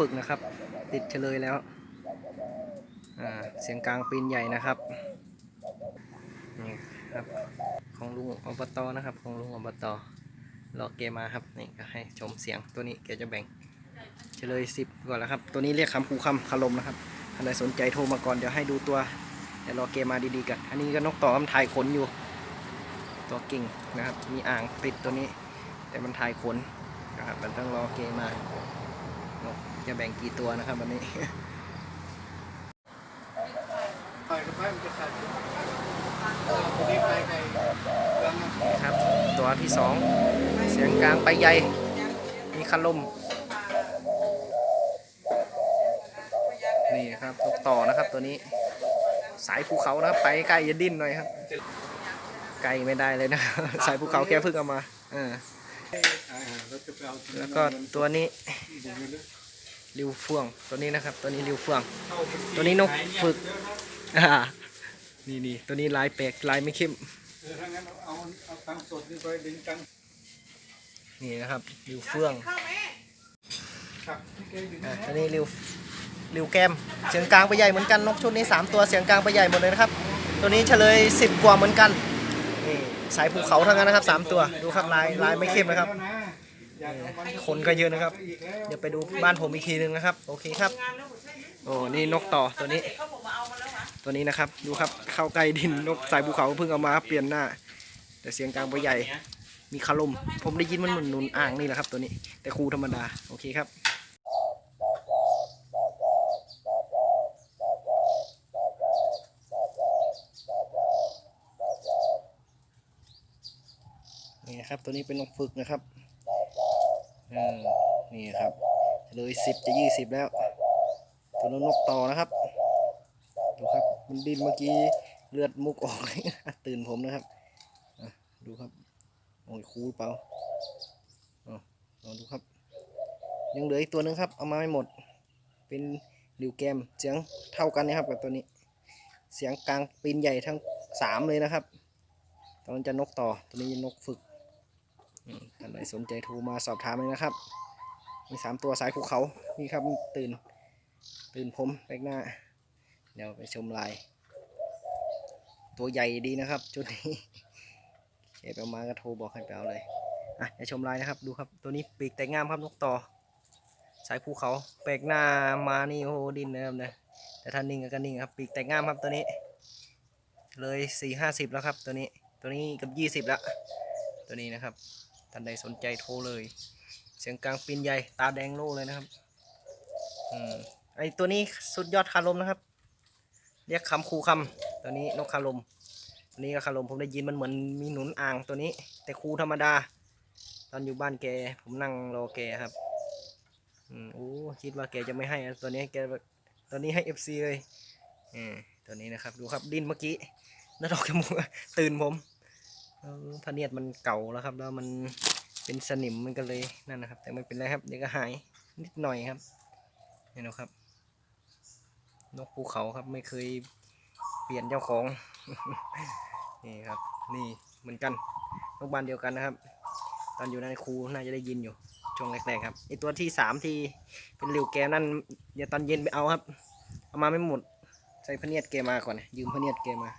ฝึกนะครับ ติดเฉลยแล้วเสียงกลางปีนใหญ่นะครับนี่ครับของลุงอบตนะครับ ของลุงอบตรอเกมาครับนี่ก็ให้ชมเสียงตัวนี้แกจะแบ่งเฉลยสิบก่อนแล้วครับตัวนี้เรียกคำคูคำคารมนะครับท่านใดสนใจโทรมาก่อนเดี๋ยวให้ดูตัวเดี๋ยวรอเกมาดีๆกัน อันนี้ก็นกต่อมันถ่ายขนอยู่ ตัวกิ่งนะครับ มีอ่างติดตัวนี้ แต่มันถ่ายขนนะครับมันต้องรอเกมานก จะแบ่งกี่ตัวนะครับวันนี้ไปกับไปมันจะขาดตัวนี้ไปไกลครับ ตัวที่สองเสียงกลางไปใหญ่ มีคันลม นี่ครับนกต่อนะครับตัวนี้ สายภูเขานะครับไปใกล้จะดิ้นหน่อยครับไกลไม่ได้เลยนะสายภูเขาแกเพิ่งเอามาอ่าแล้วก็ตัวนี้ ริวเฟืองตัวนี้นะครับ ตัวนี้ริวเฟือง ตัวนี้นกฝึกอ่านี่นี่ตัวนี้ลายแปลกลายไม่เข้มเออถ้างั้นเอาเอาตังค์สดนี่ไปดึงตังค์นี่นะครับริวเฟืองครับที่แกดึงอ่าตัวนี้ริวริวแก้มเสียงกลางไปใหญ่เหมือนกันนกชุดนี้ 3 ตัวเสียงกลางไปใหญ่หมดเลยนะครับ ตัวนี้เฉลย 10 กว่าเหมือนกันนี่สายภูเขาทั้งนั้นนะครับ 3 ตัวดูครับลายลายไม่เข้มนะครับอยากเอามั คนก็เยอะนะครับ เดี๋ยวไปดูบ้านผมอีกทีนึงนะครับ โอเคครับ โอ้นี่นกต่อตัวนี้ ตัวนี้นะครับ ดูครับ เข้าใกล้ดินนกสายภูเขาเพิ่งเอามาเปลี่ยนหน้า แต่เสียงกลางไปใหญ่ มีคารมผมได้ยินมันเหมือนนุนอ่างนี่แหละครับ ตัวนี้ แต่ครูธรรมดา โอเคครับนี่นะครับ ตัวนี้เป็นนกฝึกนะครับ อืมนี่ครับเลยสิบจะยี่สิบแล้วตัวนนกต่อนะครับดูครับมันดินเมื่อกี้เลือดมุกออก ตื่นผมนะครับดูครับโอ้ยคูเปล่าลองดูครับ ยังเหลืออีกตัวหนึงครับ เอามาไม่หมด เป็นริวแกมเสียงเท่ากันนะครับกับตัวนี้ เสียงกลางปีนใหญ่ทั้งสามเลยนะครับตอนนั้จะนกต่อตัวนี้นกฝึก ท่านใดสนใจโทรมาสอบถามเลยนะครับ มีสามตัวสายภูเขานี่ครับตื่น ตื่นผมแบกหน้า เดี๋ยวไปชมลาย ตัวใหญ่ดีนะครับชุดนี้เก็บเอามาก็โทรบอกให้ไปเอาเลยอะเดี๋ยวชมลายนะครับดูครับ ตัวนี้ปีกแต่งงามครับนกต่อ สายภูเขาแปลกหน้ามานี่โอ้โหดินนะครับนะแต่ถ้านิ่งก็นิ่งครับปีกแต่งงามครับตัวนี้ เลยสี่ห้าสิบแล้วครับตัวนี้ตัวนี้กับยี่สิบล้วตัวนี้นะครับ ท่านใดสนใจโทรเลย เสียงกลางปีนใหญ่ตาแดงโล่เลยนะครับอืมไอตัวนี้สุดยอดคารมนะครับ เรียกคำคูคำตัวนี้นกคารมตัวนี้ก็คารมผมได้ยินมันเหมือนมีหนุนอ่างตัวนี้ แต่คูธรรมดา ตอนอยู่บ้านแกผมนั่งรอแกครับอืมโอ้คิดว่าแกจะไม่ให้ตัวนี้แกตัวนี้ให้เอฟซีเลยเออตัวนี้นะครับดูครับดิ้นเมื่อกี้แล้วดอกจมูกตื่นผม เออพะเนียดมันเก่าแล้วครับ แล้วมันเป็นสนิมมันก็เลยนั่นนะครับ แต่ไม่เป็นไรครับเดี๋ยวก็หายนิดหน่อยครับนี่นะครับนกภูเขาครับไม่เคยเปลี่ยนเจ้าของนี่ครับ นี่เหมือนกันนกบานเดียวกันนะครับ ตอนอยู่ในครูน่าจะได้ยินอยู่ช่วงแรกๆครับไอตัวที่สามที่เป็นริวแกนั่นเดี๋ยวตอนเย็นไปเอาครับ เอามาไม่หมดใส่พะเนียดเกมาก่อนยืมพะเนียดเกมา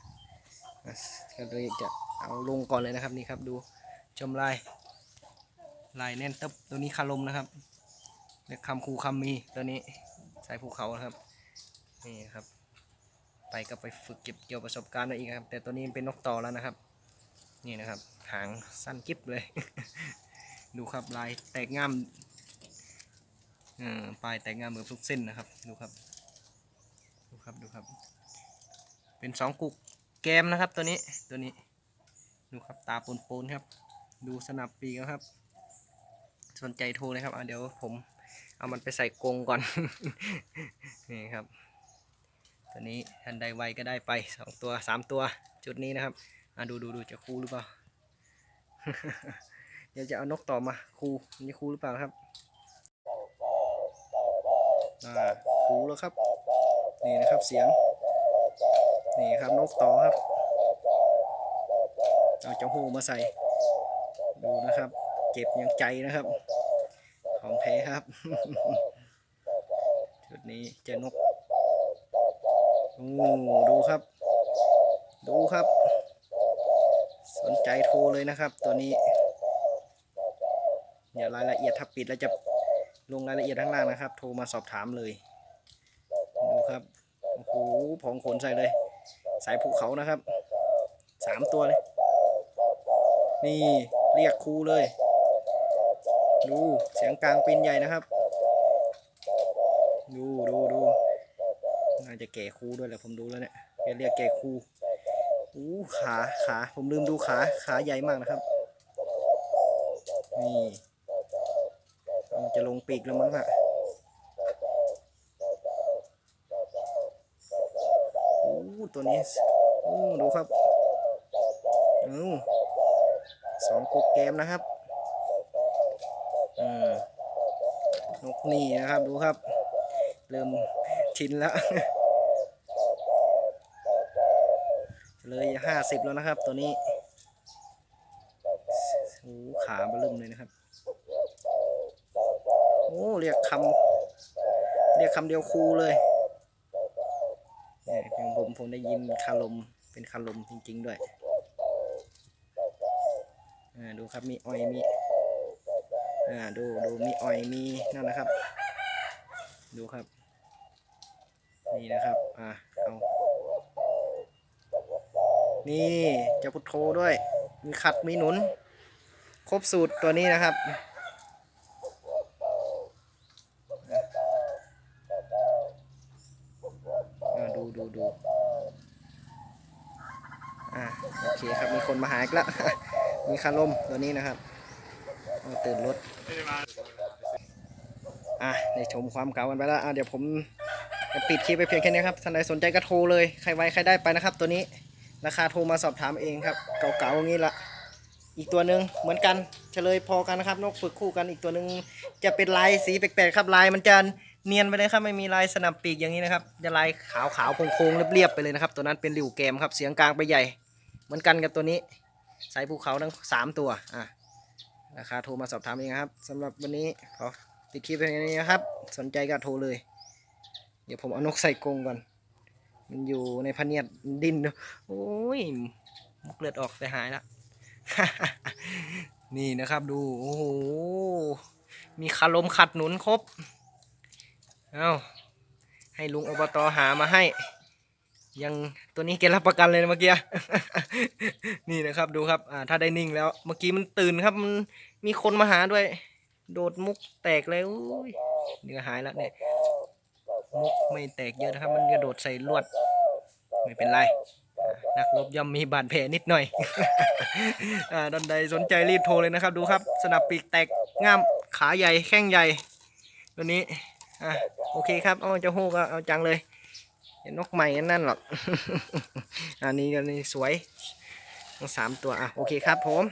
ก็เลยจะเอาลงก่อนเลยนะครับนี่ครับดูชมลายลายแน่นตึบตัวนี้คารมนะครับเรียกคำคูคำมีตัวนี้สายภูเขานะครับนี่ครับ ไปก็ไปฝึกเก็บเกี่ยวประสบการณ์มาอีกครับ แต่ตัวนี้เป็นนกต่อแล้วนะครับ นี่นะครับ หางสั้นกิ๊บเลย ดูครับลายแตกง่ามปลายแตกง่ามเหมือนทุกเส้นนะครับ ดูครับ ดูครับ ดูครับ เป็นสองกุก แกมนะครับตัวนี้ตัวนี้ดูครับตาปนๆครับ ดูสนับปีกครับ สนใจโทรเลยครับอะเดี๋ยวผมเอามันไปใส่กรงก่อน นี่ครับ ตัวนี้ทันใดไวก็ได้ไปสองตัวสามตัวจุดนี้นะครับอะดูดูดูจะคู่หรือเปล่า เดี๋ยวจะเอานกต่อมาคู่มันจะคู่หรือเปล่าครับอ่าคู่แล้วครับ นี่นะครับเสียง นี่ครับนกต่อครับ เอาเจ้าหูมาใส่ ดูนะครับ เก็บอย่างใจนะครับ ของแท้ครับชุดนี้เจนกโอ้ดูครับ ดูครับ สนใจโทรเลยนะครับ ตัวนี้เดี๋ยวรายละเอียดถ้าปิดแล้วจะลงรายละเอียดข้างล่างนะครับ โทรมาสอบถามเลย ดูครับ โอ้โหผองขนใส่เลย สายภูเขานะครับสามตัวเลย นี่เรียกครูเลย ดูเสียงกลางเป็นใหญ่นะครับ ดูดูดูน่าจะแก่ครูด้วยแหละผมดูแล้วเนี่ยแกเรียกแก่ครูอู้ขาขาผมลืมดูขาขาใหญ่มากนะครับนี่มันจะลงปีกแล้วมั้งอะอู้ ตัวนี้อู้ดูครับอู้สองกุกแกมนะครับอืมนกนี่นะครับ ดูครับ เริ่มชินแล้วเลยห้าสิบแล้วนะครับ ตัวนี้โอ้ขาบลึมเลยนะครับโอ้เรียกคำเรียกคำเดียวคูเลย ผมผมได้ยินคาลมเป็นคาลมจริง ๆ ด้วยอ่าดูครับมีอ้อยมีอ่าดูดูมีอ้อยมีนั่นนะครับ ดูครับ นี่นะครับอ่าเอานี่จะพุทโธด้วย มีขัดมีหนุน ครบสูตรตัวนี้นะครับอ่าดูดูดูอ่าโอ เคครับมีคนมาหาอีกแล้ว มีคารมตัวนี้นะครับตื่นรถอ่าอะได้ชมความเก่ากันไปแล้วอะเดี๋ยวผมจะปิดคลิปไปเพียงแค่นี้ครับท่านใดสนใจก็โทรเลยใครไว้ใครได้ไปนะครับ ตัวนี้ราคาโทรมาสอบถามเองครับ เก่าๆอย่างนี้ละอีกตัวหนึ่งเหมือนกันเฉลยพอกันนะครับ นกฝึกคู่กันอีกตัวหนึ่งจะเป็นลายสีแปลกๆครับลายมันจะเนียนไปเลยครับไม่มีลายสนับปีกอย่างนี้นะครับจะลายขาวๆโค้งๆเรียบๆไปเลยนะครับ ตัวนั้นเป็นหลิวแกมครับเสียงกลางไปใหญ่ เหมือนกันกับตัวนี้ สายภูเขาทั้งสามตัวอะราคาโทรมาสอบถามเองครับสำหรับวันนี้ขอปิดคลิปไปแค่นี้นะครับ สนใจก็โทรเลย เดี๋ยวผมเอานกใส่กรงก่อน มันอยู่ในพเนียดดินเนอะโอ้ยมุกเลือดออกแต่หายละนี่นะครับดู โอ้โห มีคารมขัดหนุนครบ เอาให้ลุงอบตหามาให้ ยังตัวนี้แกรับประกันเลยนะเมื่อกี้ นี่นะครับดูครับอ่าถ้าได้นิ่งแล้ว เมื่อกี้มันตื่นครับมันมีคนมาหาด้วย โดดมุกแตกเลยอุ้ยเนื้อหายแล้วเนี่ยมุกไม่แตกเยอะนะครับ มันกระโดดใส่ลวด ไม่เป็นไรนักรบย่อมมีบาดแผลนิดหน่อยอ่าดันใดสนใจรีบโทรเลยนะครับ ดูครับ สนับปีกแตกง่ามขาใหญ่แข้งใหญ่ ตัวนี้อะโอเคครับเอาเจ้าโฮก็เอาจังเลย นนกใหม่นนั่นหรอก อันนี้ก็นี่สวยทั้งสามตัวอะโอเคครับผม